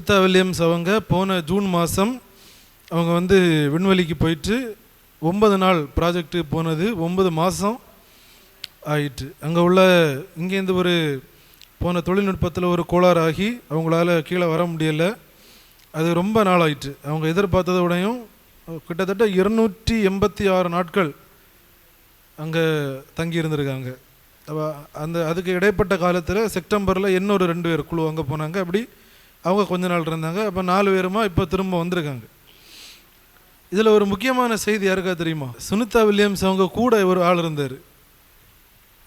Sunita Williams அவங்க போன June மாதம் அவங்க வந்து விண்வெளிக்கு போயிட்டு ஒன்பது நாள் ப்ராஜெக்ட்டு போனது. ஒன்பது மாதம் ஆயிட்டு. அங்கே உள்ள இங்கேருந்து ஒரு போன தொழில்நுட்பத்தில் ஒரு கோளாறு ஆகி அவங்களால கீழே வர முடியலை. அது ரொம்ப நாள் ஆயிட்டு அவங்க எதிர்பார்த்ததோடையும் கிட்டத்தட்ட இருநூற்றி எண்பத்தி ஆறு நாட்கள் அங்கே தங்கி இருந்திருக்காங்க அந்த அதுக்கு இடைப்பட்ட காலத்தில் செப்டம்பரில் இன்னொரு ரெண்டு பேர் குழு அங்கே போனாங்க. அப்படி அவங்க கொஞ்ச நாள் இருந்தாங்க. அப்போ நாலு பேருமா இப்போ திரும்ப வந்திருக்காங்க. இதில் ஒரு முக்கியமான செய்தி யாருக்கா தெரியுமா? சுனிதா வில்லியம்ஸ் அவங்க கூட ஒரு ஆள் இருந்தார்.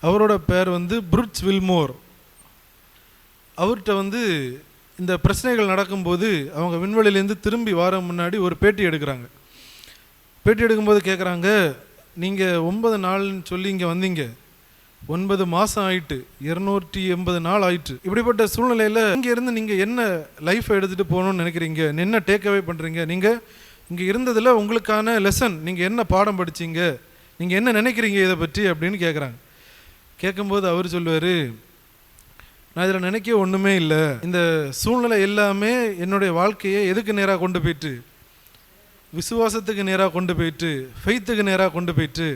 அவரோட பேர் வந்து புருட்ஸ் வில்மோர். அவர்கிட்ட வந்து இந்த பிரச்சனைகள் நடக்கும்போது அவங்க விண்வெளியிலேருந்து திரும்பி வார முன்னாடி ஒரு பேட்டி எடுக்கிறாங்க. பேட்டி எடுக்கும்போது கேட்குறாங்க நீங்கள் ஒன்பது நாள்னு சொல்லி இங்கே வந்தீங்க. ஒன்பது மாதம் ஆயிட்டு இருநூற்றி எண்பது நாள் ஆயிட்டு. இப்படிப்பட்ட சூழ்நிலையில் இங்கேருந்து நீங்கள் என்ன லைஃப்பை எடுத்துகிட்டு போகணும்னு நினைக்கிறீங்க? என்ன டேக் அவே பண்ணுறீங்க நீங்கள் இங்கே இருந்ததில் உங்களுக்கான லெசன் நீங்கள் என்ன பாடம் படிச்சீங்க? நீங்கள் என்ன நினைக்கிறீங்க இதை பற்றி அப்படின்னு கேட்குறாங்க கேட்கும்போது அவர் சொல்லுவார் நான் இதில் நினைக்க ஒன்றுமே இல்லை. இந்த சூழ்நிலை எல்லாமே என்னுடைய வாழ்க்கையை எதுக்கு நேராக கொண்டு போயிட்டு? விசுவாசத்துக்கு நேராக கொண்டு போயிட்டு ஃபெய்த்துக்கு நேராக கொண்டு போயிட்டு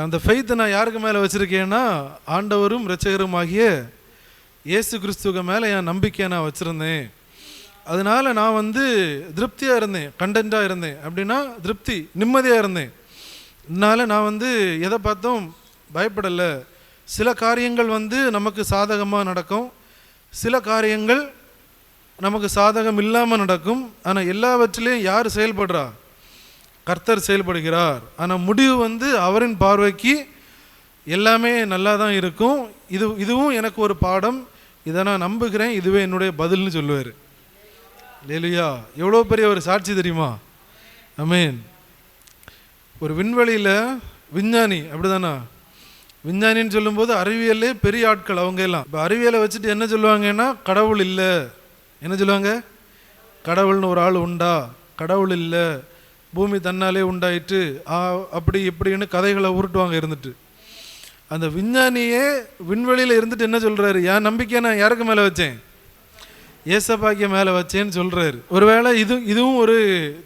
அந்த ஃபெய்த்தை நான் யாருக்கு மேலே வச்சுருக்கேன்னா ஆண்டவரும் ரச்சகரும் ஆகிய இயேசு கிறிஸ்துவ மேலே என் நம்பிக்கையை நான் வச்சுருந்தேன். அதனால் நான் வந்து திருப்தியாக இருந்தேன் கண்டென்ட்டாக இருந்தேன். அப்படின்னா திருப்தி நிம்மதியாக இருந்தேன். இதனால் நான் வந்து எதை பார்த்தும் பயப்படலை. சில காரியங்கள் வந்து நமக்கு சாதகமாக நடக்கும். சில காரியங்கள் நமக்கு சாதகம் இல்லாமல் நடக்கும். ஆனால் எல்லாவற்றிலையும் யார் செயல்படுறா? கர்த்தர் செயல்படுகிறார். ஆனால் முடிவு வந்து அவரின் பார்வைக்கு எல்லாமே நல்லா தான் இருக்கும். இது இதுவும் எனக்கு ஒரு பாடம். இதை நான் நம்புகிறேன். இதுவே என்னுடைய பதில்னு சொல்லுவார். லேலுயா எவ்வளோ பெரிய ஒரு சாட்சி தெரியுமா? அமேன் ஒரு விண்வெளியில் விஞ்ஞானி அப்படிதானா? விஞ்ஞானின்னு சொல்லும்போது அறிவியலே பெரிய ஆட்கள் அவங்க எல்லாம். இப்போ அறிவியலை வச்சுட்டு என்ன சொல்லுவாங்கன்னா கடவுள் இல்லை. என்ன சொல்லுவாங்க? கடவுள்னு ஒரு ஆள் உண்டா? கடவுள் இல்லை. பூமி தன்னாலே உண்டாயிட்டு அப்படி இப்படின்னு கதைகளை உருட்டுவாங்க இருந்துட்டு. அந்த விஞ்ஞானியே விண்வெளியில் இருந்துட்டு என்ன சொல்கிறாரு என் நம்பிக்கையை நான் யாருக்கு மேலே வச்சேன்? ஏசப்பாக்கிய மேலே வச்சேன்னு சொல்கிறாரு ஒருவேளை இது இதுவும் ஒரு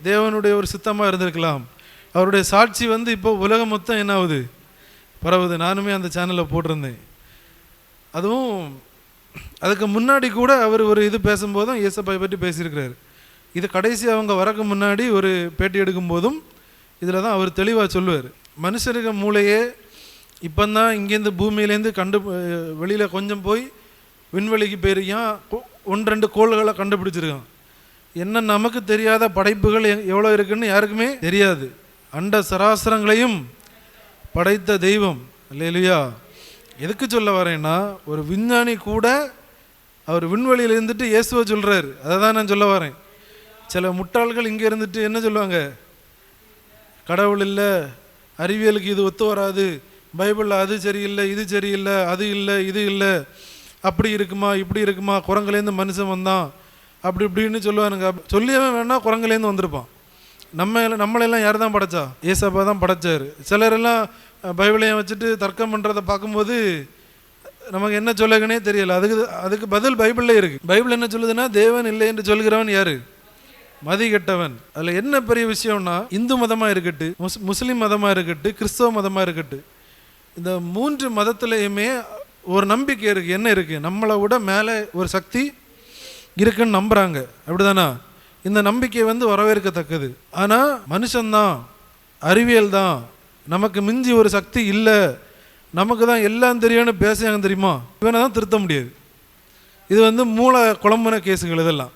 தேவனுடைய ஒரு சித்தமாக இருந்திருக்கலாம். அவருடைய சாட்சி வந்து இப்போ உலகம் மொத்தம் என்ன ஆகுது பரவுது. நானுமே அந்த சேனலில் போட்டிருந்தேன். அதுவும் அதுக்கு முன்னாடி கூட அவர் ஒரு இது பேசும்போதும் இயேசப்பாயை பற்றி பேசியிருக்கிறாரு. இது கடைசி அவங்க வரக்கு முன்னாடி ஒரு பேட்டி எடுக்கும்போதும் இதில் தான் அவர் தெளிவாக சொல்லுவார். மனுஷருக மூளையே இப்போ தான் இங்கேருந்து பூமியிலேருந்து கண்டு வெளியில் கொஞ்சம் போய் விண்வெளிக்கு போயிருக்கான் ஒன்று ரெண்டு கோள்களை கண்டுபிடிச்சிருக்கான். என்ன நமக்கு தெரியாத படைப்புகள் எவ்வளோ இருக்குன்னு யாருக்குமே தெரியாது. அண்ட சராசரங்களையும் படைத்த தெய்வம். இல்லையா எதுக்கு சொல்ல வரேன்னா ஒரு விஞ்ஞானி கூட அவர் விண்வெளியில் இருந்துட்டு இயேசுவை சொல்கிறாரு அதை தான் நான் சொல்ல வரேன். சில முட்டாள்கள் இங்கே இருந்துட்டு என்ன சொல்லுவாங்க? கடவுள் இல்லை அறிவியலுக்கு இது ஒத்து வராது பைபிளில் அது சரியில்லை இது சரியில்லை அது இல்லை இது இல்லை அப்படி இருக்குமா இப்படி இருக்குமா குரங்குலேருந்து மனுஷன் வந்தான் அப்படி இப்படின்னு சொல்லுவானுங்க. சொல்லியவன் வேணால் குரங்குலேருந்து வந்திருப்பான். நம்ம நம்மளெல்லாம் யார் தான் படைச்சா? ஏசப்பா தான் படைச்சார். சிலரெல்லாம் பைபிளையும் வச்சுட்டு தர்க்கம் பண்ணுறதை பார்க்கும்போது நமக்கு என்ன சொல்லுங்கன்னே தெரியல. அதுக்கு அதுக்கு பதில் பைபிளில் இருக்குது பைபிள் என்ன சொல்லுதுன்னா தேவன் இல்லை என்று சொல்கிறவன் யாரு? மதி கெட்டவன் அதில் என்ன பெரிய விஷயம்னா இந்து மதமாக இருக்கட்டு முஸ் முஸ்லீம் மதமாக இருக்கட்டு கிறிஸ்தவ மதமாக இருக்கட்டு இந்த மூன்று மதத்துலேயுமே ஒரு நம்பிக்கை இருக்குது என்ன இருக்குது நம்மளை விட மேலே ஒரு சக்தி இருக்குன்னு நம்புகிறாங்க அப்படிதானா? இந்த நம்பிக்கை வந்து வரவேற்கத்தக்கது. ஆனால் மனுஷன்தான் அறிவியல் தான் நமக்கு மிஞ்சி ஒரு சக்தி இல்லை. நமக்கு தான் எல்லாம் தெரியும்னு பேசுறாங்க தெரியுமா? இவனை தான் திருத்த முடியாது. இது வந்து மூளை குழம்புன கேஸுகள் இதெல்லாம்.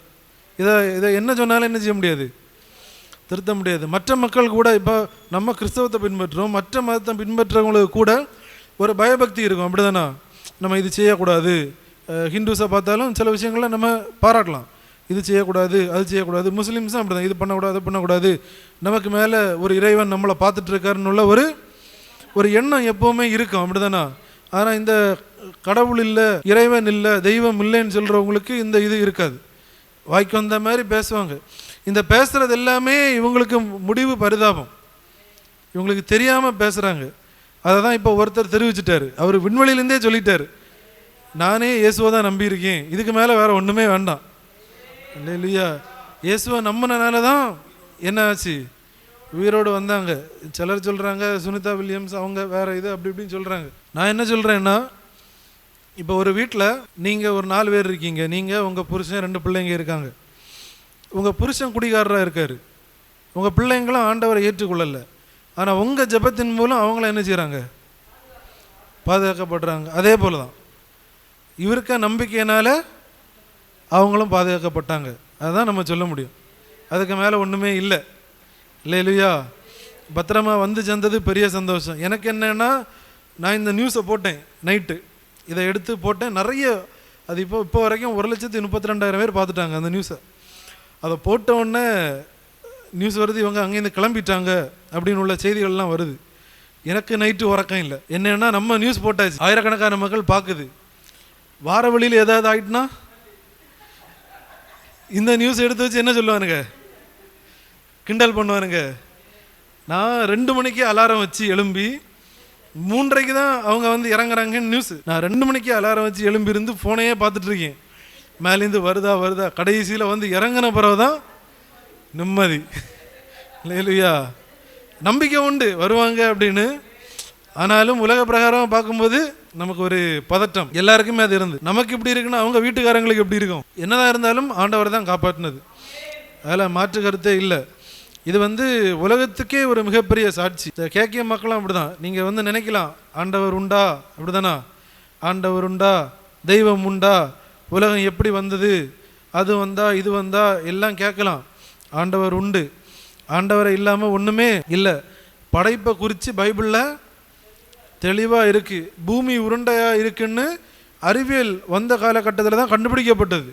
இதை இதை என்ன சொன்னாலும் என்ன செய்ய முடியாது? திருத்த முடியாது. மற்ற மக்கள் கூட இப்போ நம்ம கிறிஸ்தவத்தை பின்பற்றுறோம். மற்ற மதத்தை பின்பற்றுறவங்களுக்கு கூட ஒரு பயபக்தி இருக்கும். அப்படிதானா? நம்ம இது செய்யக்கூடாது. ஹிந்துஸை பார்த்தாலும் சில விஷயங்களை நம்ம பாராட்டலாம். இது செய்யக்கூடாது அது செய்யக்கூடாது. முஸ்லீம்ஸும் அப்படிதான். இது பண்ணக்கூடாது அது பண்ணக்கூடாது. நமக்கு மேலே ஒரு இறைவன் நம்மளை பார்த்துட்ருக்காருன்னு உள்ள ஒரு ஒரு எண்ணம் எப்போவுமே இருக்கும். அப்படி தானே ஆனால் இந்த கடவுள் இல்லை இறைவன் இல்லை தெய்வம் இல்லைன்னு சொல்கிறவங்களுக்கு இந்த இது இருக்காது. வாய்க்கு வந்த மாதிரி பேசுவாங்க. இந்த பேசுறது எல்லாமே இவங்களுக்கு முடிவு பரிதாபம். இவங்களுக்கு தெரியாமல் பேசுகிறாங்க அதை தான் இப்போ ஒருத்தர் தெரிவிச்சிட்டாரு. அவர் விண்வெளியிலேருந்தே சொல்லிட்டாரு. நானே இயேசுவை தான் நம்பியிருக்கேன். இதுக்கு மேலே வேறு ஒன்றுமே வேண்டாம். இல்லை இல்லையா இயேசுவை நம்பினனால தான் என்ன ஆச்சு? உயிரோடு வந்தாங்க. சிலர் சொல்கிறாங்க சுனிதா வில்லியம்ஸ் அவங்க வேறு இது அப்படி இப்படின்னு சொல்கிறாங்க நான் என்ன சொல்கிறேன்னா இப்போ ஒரு வீட்டில் நீங்கள் ஒரு நாலு பேர் இருக்கீங்க. நீங்கள் உங்கள் புருஷன் ரெண்டு பிள்ளைங்க இருக்காங்க. உங்கள் புருஷன் குடிகாரராக இருக்கார். உங்கள் பிள்ளைங்களும் ஆண்டவரை ஏற்றுக்கொள்ளலை. ஆனால் உங்கள் ஜெபத்தின் மூலம் அவங்கள என்ன செய்கிறாங்க பாதுகாக்கப்படுறாங்க. அதே போல தான் இவருக்க நம்பிக்கையினால் அவங்களும் பாதுகாக்கப்பட்டாங்க. அதுதான் நம்ம சொல்ல முடியும். அதுக்கு மேலே ஒன்றுமே இல்லை. இல்லை இல்லையா? பத்திரமா வந்து சேர்ந்தது பெரிய சந்தோஷம். எனக்கு என்னென்னா நான் இந்த நியூஸை போட்டேன் நைட்டு. இதை எடுத்து போட்டேன். நிறைய அது இப்போ இப்போ வரைக்கும் ஒரு லட்சத்தி முப்பத்தி ரெண்டாயிரம் பேர் பார்த்துட்டாங்க அந்த நியூஸை அதை போட்ட உடனே நியூஸ் வருது இவங்க அங்கேருந்து கிளம்பிட்டாங்க அப்படின்னு உள்ள செய்திகள்லாம் வருது. எனக்கு நைட்டு உறக்கம் இல்லை. என்னன்னா நம்ம நியூஸ் போட்டாச்சு. ஆயிரக்கணக்கான மக்கள் பார்க்குது. வார வழியில் ஏதாவது ஆயிட்டுனா இந்த நியூஸ் எடுத்து வச்சு என்ன சொல்லுவானுங்க? கிண்டல் பண்ணுவானுங்க. நான் ரெண்டு மணிக்கு அலாரம் வச்சு எழும்பி மூன்றைக்கு தான் அவங்க வந்து இறங்குறாங்கன்னு நியூஸ் நான் ரெண்டு மணிக்கு அலாரம் வச்சு எழும்பியிருந்து ஃபோனையே பார்த்துட்டு இருக்கேன் மேலேருந்து வருதா வருதா? கடைசியில் வந்து இறங்கின பிறகு தான் நிம்மதி. இல்லையா நம்பிக்கை உண்டு வருவாங்க அப்படின்னு. ஆனாலும் உலக பிரகாரம் பார்க்கும்போது நமக்கு ஒரு பதட்டம். எல்லாருக்குமே அது இருந்து நமக்கு இப்படி இருக்குன்னா அவங்க வீட்டுக்காரங்களுக்கு எப்படி இருக்கும்? என்னதான் இருந்தாலும் ஆண்டவர் தான் காப்பாற்றினது. அதில் மாற்று கருத்தே இல்லை. இது வந்து உலகத்துக்கே ஒரு மிகப்பெரிய சாட்சி. கேக்கிய மக்களும் அப்படிதான். நீங்கள் வந்து நினைக்கலாம் ஆண்டவர் உண்டா? அப்படிதானா? ஆண்டவர் உண்டா? தெய்வம் உண்டா? உலகம் எப்படி வந்தது? அது வந்தா இது வந்தா எல்லாம் கேட்கலாம். ஆண்டவர் உண்டு. ஆண்டவரை இல்லாமல் ஒன்றுமே இல்லை. படைப்பை குறித்து பைபிளில் தெளிவாக இருக்குது பூமி உருண்டையாக இருக்குன்னு அறிவியல் வந்த காலகட்டத்தில் தான் கண்டுபிடிக்கப்பட்டது.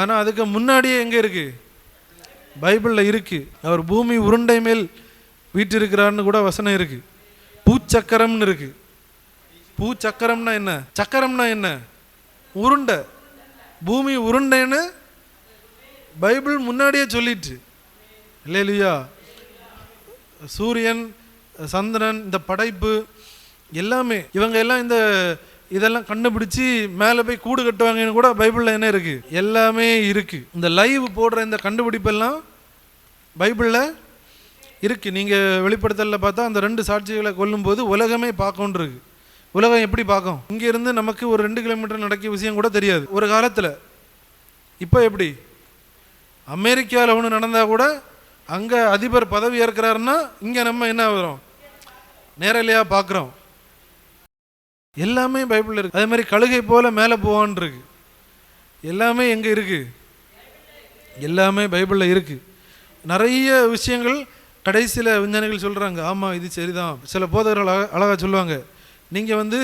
ஆனால் அதுக்கு முன்னாடியே எங்கே இருக்குது பைபிளில் இருக்குது அவர் பூமி உருண்டை மேல் வீற்றிருக்கிறார்னு கூட வசனம் இருக்குது பூச்சக்கரம்னு இருக்குது பூச்சக்கரம்னா என்ன? சக்கரம்னா என்ன? உருண்டை. பூமி உருண்டைன்னு பைபிள் முன்னாடியே சொல்லிட்டு. இல்லையா சூரியன் சந்திரன் இந்த படைப்பு எல்லாமே. இவங்க எல்லாம் இந்த இதெல்லாம் கண்டுபிடிச்சி மேலே போய் கூடு கட்டுவாங்கன்னு கூட பைபிளில் என்ன இருக்குது எல்லாமே இருக்குது இந்த லைவ் போடுற இந்த கண்டுபிடிப்பெல்லாம் பைபிளில் இருக்குது நீங்கள் வெளிப்படுத்தலில் பார்த்தா அந்த ரெண்டு சாட்சிகளை கொல்லும்போது உலகமே பார்க்கணுருக்கு உலகம் எப்படி பார்க்கும்? இங்கேருந்து நமக்கு ஒரு ரெண்டு கிலோமீட்டர் நடக்கிய விஷயம் கூட தெரியாது. ஒரு காலத்தில். இப்போ எப்படி? அமெரிக்காவில் ஒன்று நடந்தால் கூட அங்கே அதிபர் பதவி ஏற்கிறாருன்னா இங்கே நம்ம என்ன ஆகிறோம்? நேரலையாக பார்க்குறோம். எல்லாமே பைபிளில் இருக்குது அதே மாதிரி கழுகை போல் மேலே போவான் இருக்கு. எல்லாமே எங்கே இருக்குது எல்லாமே பைபிளில் இருக்குது நிறைய விஷயங்கள் கடைசியில் விஞ்ஞானிகள் சொல்கிறாங்க ஆமாம் இது சரிதான். சில போதகர்கள் அழகா அழகாக சொல்லுவாங்க நீங்கள் வந்து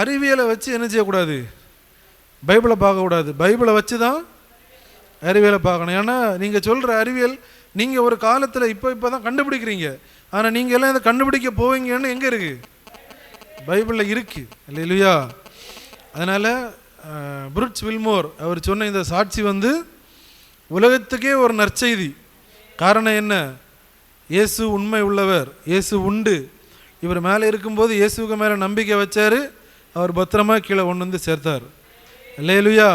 அறிவியலை வச்சு என்ன செய்யக்கூடாது? பைபிளை பார்க்கக்கூடாது. பைபிளை வச்சு தான் அறிவியலை பார்க்கணும். ஏன்னா நீங்கள் சொல்கிற அறிவியல் நீங்கள் ஒரு காலத்தில் இப்போ இப்போ தான் கண்டுபிடிக்கிறீங்க. ஆனால் நீங்கள் எல்லாம் இதை கண்டுபிடிக்க போவீங்கன்னு எங்கே இருக்குது பைபிளில் இருக்கு. இல்லையா அதனால் புருட்ஸ் வில்மோர் அவர் சொன்ன இந்த சாட்சி வந்து உலகத்துக்கே ஒரு நற்செய்தி. காரணம் என்ன? இயேசு உண்மை உள்ளவர் இயேசு உண்டு. இவர் மேலே இருக்கும்போது இயேசுக்கு மேலே நம்பிக்கை வச்சார். அவர் பத்திரமா கீழே கொண்டு வந்து சேர்த்தார். இல்லையா